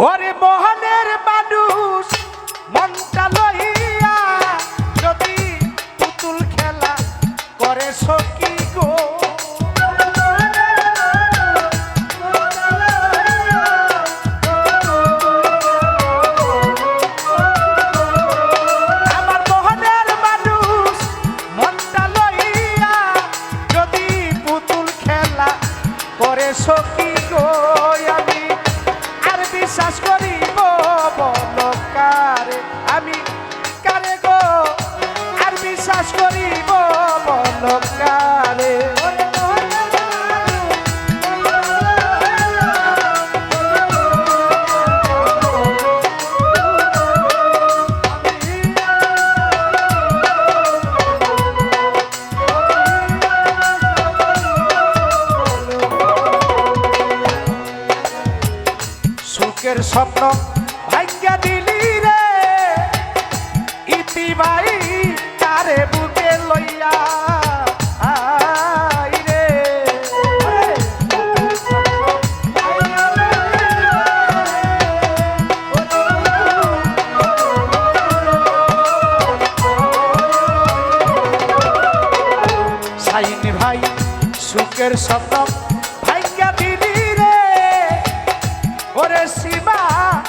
ওরে মোহনের বা সুখের স্বপ্ন ভাগ্যা দিলি রে। ইতিবাই তারে বুকে লইয়া সুখের স্বপ্ন por encima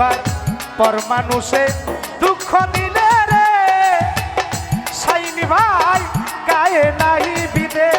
ভাই পর মানুষে দুঃখ দিলে রে। সাইনি ভাই, গায়ে নাই বিদে।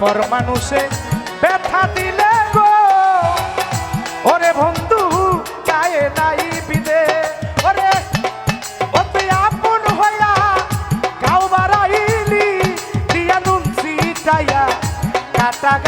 পর মানুষে ব্যথা দিলে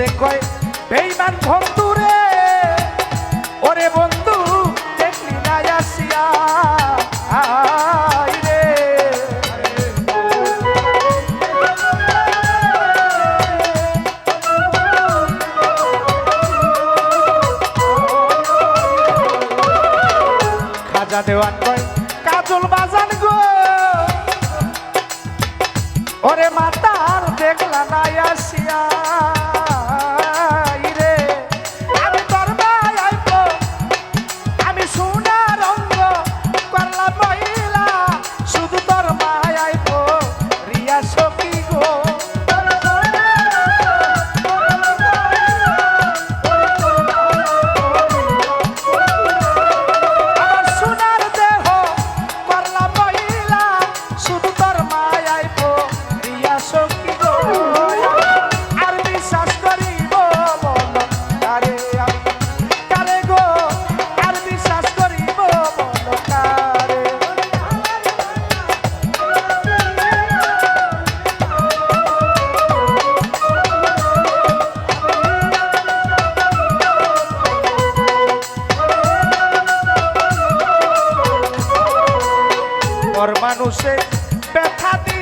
সে কয়, বেইমান বন্ধু রে, ওরে বন্ধু, দেখলি না আসিয়া? খাজা দেওয়ান কয়, কাজল বাজান গো। ওরে মাতার দেখলা না আসিয়া? পর মানুষে ব্যথা দি